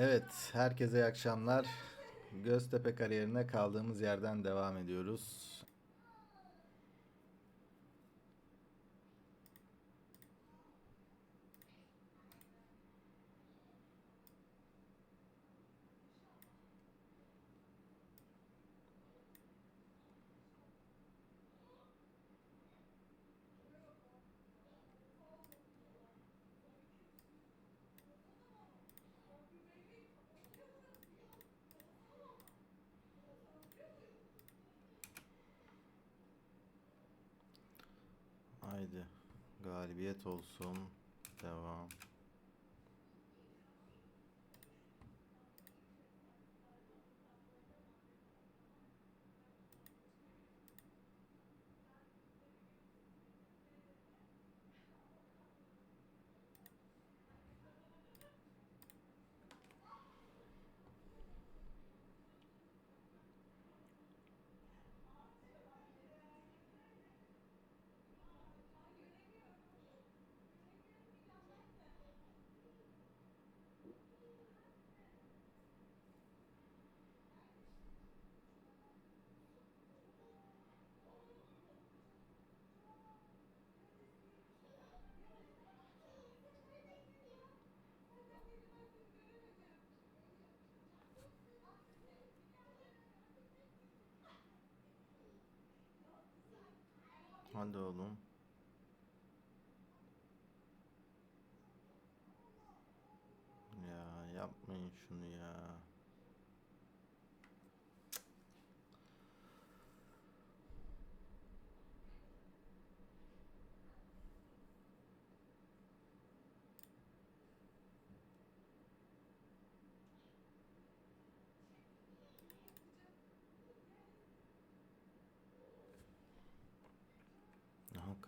Evet, herkese iyi akşamlar. Göztepe kariyerine kaldığımız yerden devam ediyoruz. Haydi, galibiyet olsun. Devam. Hadi oğlum. Ya yapmayın şunu ya.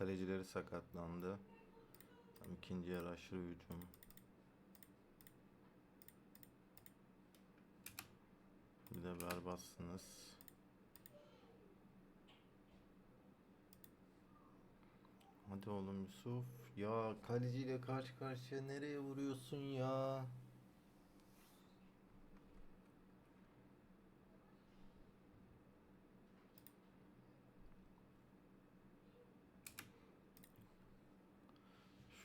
Kalecileri sakatlandı. Tam ikinci yarı aşırı hücum. Bir de berbatsınız. Hadi oğlum Yusuf. Ya kaleciyle karşı karşıya nereye vuruyorsun ya?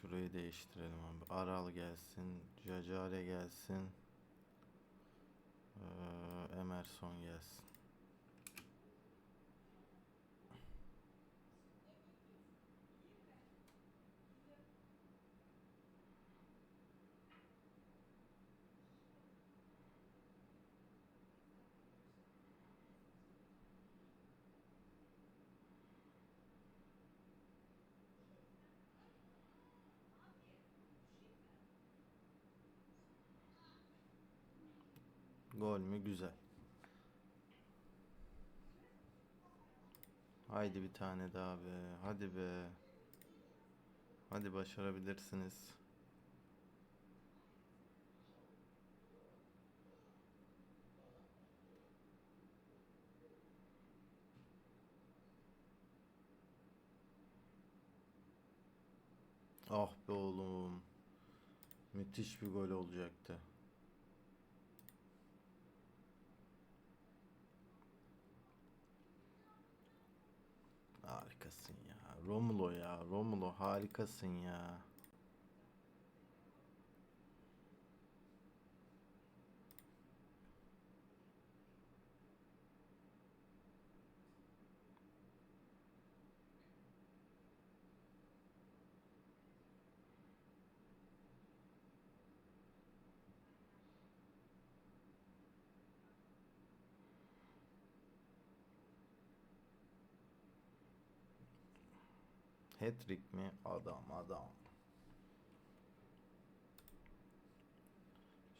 Şurayı değiştirelim abi. Aral gelsin. Jacare gelsin. Ee, Emerson gelsin. Gol mü? Güzel. Haydi bir tane daha be. Hadi be. Hadi başarabilirsiniz. Ah be oğlum. Müthiş bir gol olacaktı. Harikasın ya. Romulo ya. Romulo harikasın ya. Hat-trick mi? Adam adam.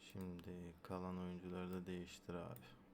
Şimdi kalan oyuncuları da değiştir abi.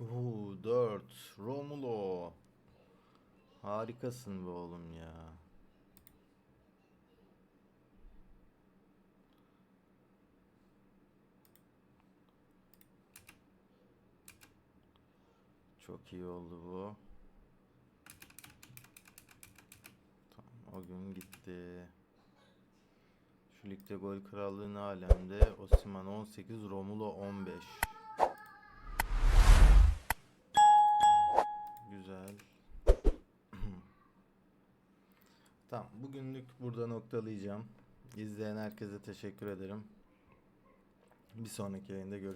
Oo 4. Romulo. Harikasın be oğlum ya. Çok iyi oldu bu. Tamam, o gün gitti. Şu ligde gol krallığı ne alemde? Osimhen 18, Romulo 15. Tamam, bugünlük burada noktalayacağım. İzleyen herkese teşekkür ederim. Bir sonraki yayında görüşürüz.